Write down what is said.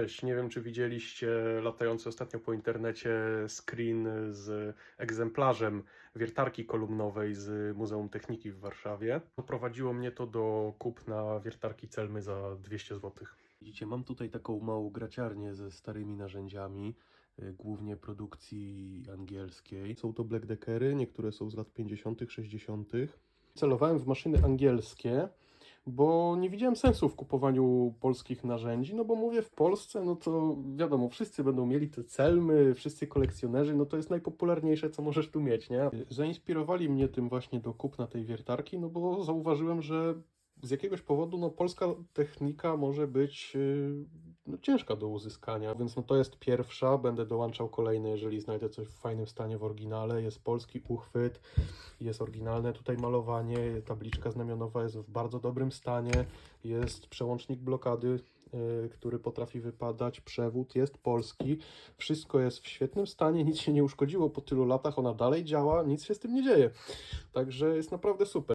Cześć, nie wiem czy widzieliście latający ostatnio po internecie screen z egzemplarzem wiertarki kolumnowej z Muzeum Techniki w Warszawie. Doprowadziło mnie to do kupna wiertarki Celmy za 200 zł. Widzicie, mam tutaj taką małą graciarnię ze starymi narzędziami, y, głównie produkcji angielskiej. Są to Black Deckery, niektóre są z lat 50., 60. Celowałem w maszyny angielskie, bo nie widziałem sensu w kupowaniu polskich narzędzi, no bo mówię w Polsce, no to wiadomo, wszyscy będą mieli te celmy, wszyscy kolekcjonerzy, no to jest najpopularniejsze, co możesz tu mieć, nie? Zainspirowali mnie tym właśnie do kupna tej wiertarki, no bo zauważyłem, że z jakiegoś powodu no, polska technika może być yy, no, ciężka do uzyskania, więc no, to jest pierwsza, będę dołączał kolejne, jeżeli znajdę coś w fajnym stanie w oryginale, jest polski uchwyt, jest oryginalne tutaj malowanie, tabliczka znamionowa jest w bardzo dobrym stanie, jest przełącznik blokady, yy, który potrafi wypadać, przewód jest polski, wszystko jest w świetnym stanie, nic się nie uszkodziło po tylu latach, ona dalej działa, nic się z tym nie dzieje, także jest naprawdę super.